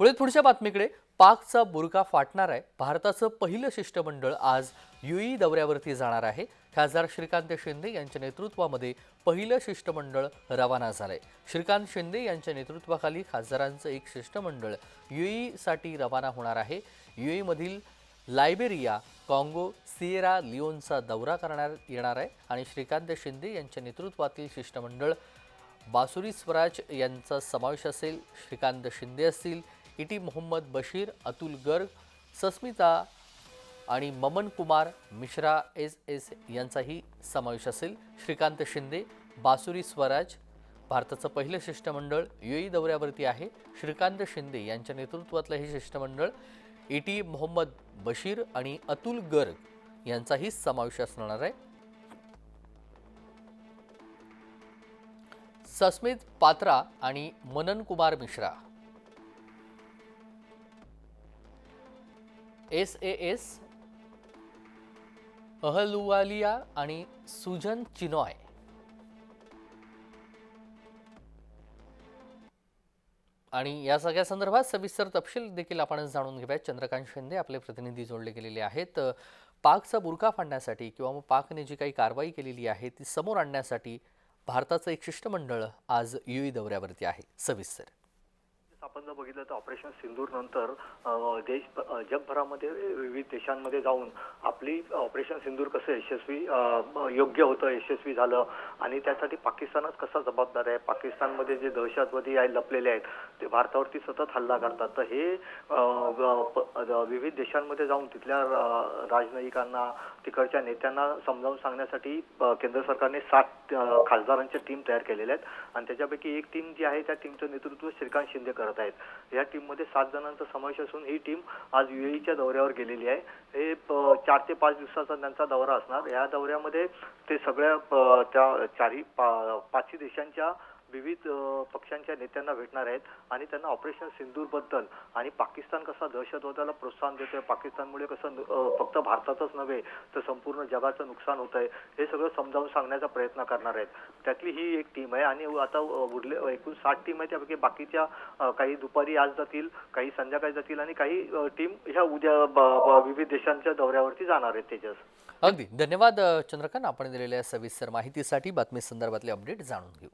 पुढे पुढच्या बातमीकडे पाकचा बुरका फाटणार आहे. भारताचं पहिलं शिष्टमंडळ आज युई दौऱ्यावरती जाणार आहे. खासदार श्रीकांत शिंदे यांच्या नेतृत्वामध्ये पहिलं शिष्टमंडळ रवाना झालंय. श्रीकांत शिंदे यांच्या नेतृत्वाखाली खासदारांचं एक शिष्टमंडळ युईसाठी रवाना होणार आहे. युईमधील लायबेरिया काँगो सिएरा लिओनचा दौरा करण्यात येणार आहे. आणि श्रीकांत शिंदे यांच्या नेतृत्वातील शिष्टमंडळ बासुरी स्वराज यांचा समावेश असेल श्रीकांत शिंदे असतील इटी मोहम्मद बशीर अतुल गर्ग सस्मिता आणि ममन कुमार मिश्रा एस एस यांचाही समावेश असेल. श्रीकांत शिंदे बासुरी स्वराज भारताचं पहिलं शिष्टमंडळ युई दौऱ्यावरती आहे. श्रीकांत शिंदे यांच्या नेतृत्वातलं हे शिष्टमंडळ इटी मोहम्मद बशीर आणि अतुल गर्ग यांचाही समावेश असणार आहे. सस्मित पात्रा आणि Manan Kumar Mishra S A S Ahluwalia आणि सुजन चिनॉय. आणि या सगळ्या संदर्भात सविस्तर तपशील देखील आपण जाणून घेऊयात. चंद्रकांत शिंदे आपले प्रतिनिधी जोडले गेलेले आहेत. पाकचा बुरका फाडण्यासाठी किंवा मग पाकने जी काही कारवाई केलेली आहे ती समोर आणण्यासाठी भारताचं एक शिष्टमंडळ आज युई दौऱ्यावरती आहे. सविस्तर. आपण जर बघितलं तर ऑपरेशन सिंदूर नंतर देश जगभरामध्ये विविध देशांमध्ये जाऊन आपली ऑपरेशन सिंदूर कसं यशस्वी योग्य होतं यशस्वी झालं आणि त्यासाठी पाकिस्तानच कसा जबाबदार आहे? पाकिस्तानमध्ये जे दहशतवादी आहे लपलेले आहेत ते भारतावरती सतत हल्ला करतात. तर हे प- विविध देशांमध्ये जाऊन तिथल्या राजनयिकांना तिकडच्या नेत्यांना समजावून सांगण्यासाठी केंद्र सरकारने सात खासदारांच्या टीम तयार केलेल्या आहेत. आणि त्याच्यापैकी एक टीम जी आहे त्या टीमचं नेतृत्व श्रीकांत शिंदे करत करत आहेत या टीममध्ये सात जणांचा समावेश असून ही टीम आज युएईच्या दौऱ्यावर गेलेली आहे. हे चार ते पाच दिवसाचा त्यांचा दौरा असणार. या दौऱ्यामध्ये ते सगळ्या त्या चारही पा- पाचही देशांच्या विविध पक्षांच्या नेत्यांना भेटणार आहेत आणि त्यांना ऑपरेशन सिंदूरबद्दल आणि पाकिस्तान कसा दहशतवादाला प्रोत्साहन देतोय पाकिस्तानमुळे कसं फक्त भारतातच नव्हे तर संपूर्ण जगाचं नुकसान होत आहे हे सगळं समजावून सांगण्याचा प्रयत्न करणार आहेत. त्यातली ही एक टीम आहे आणि आता उरले एकूण साठ टीम आहे त्यापैकी बाकीच्या काही दुपारी आज जातील काही संध्याकाळी जातील आणि काही टीम ह्या उद्या ब- ब- विविध देशांच्या दौऱ्यावरती जाणार आहेत तेजस. अगदी. धन्यवाद चंद्रकांत. आपण दिलेल्या सविस्तर माहितीसाठी बातमी संदर्भातले अपडेट जाणून घेऊ.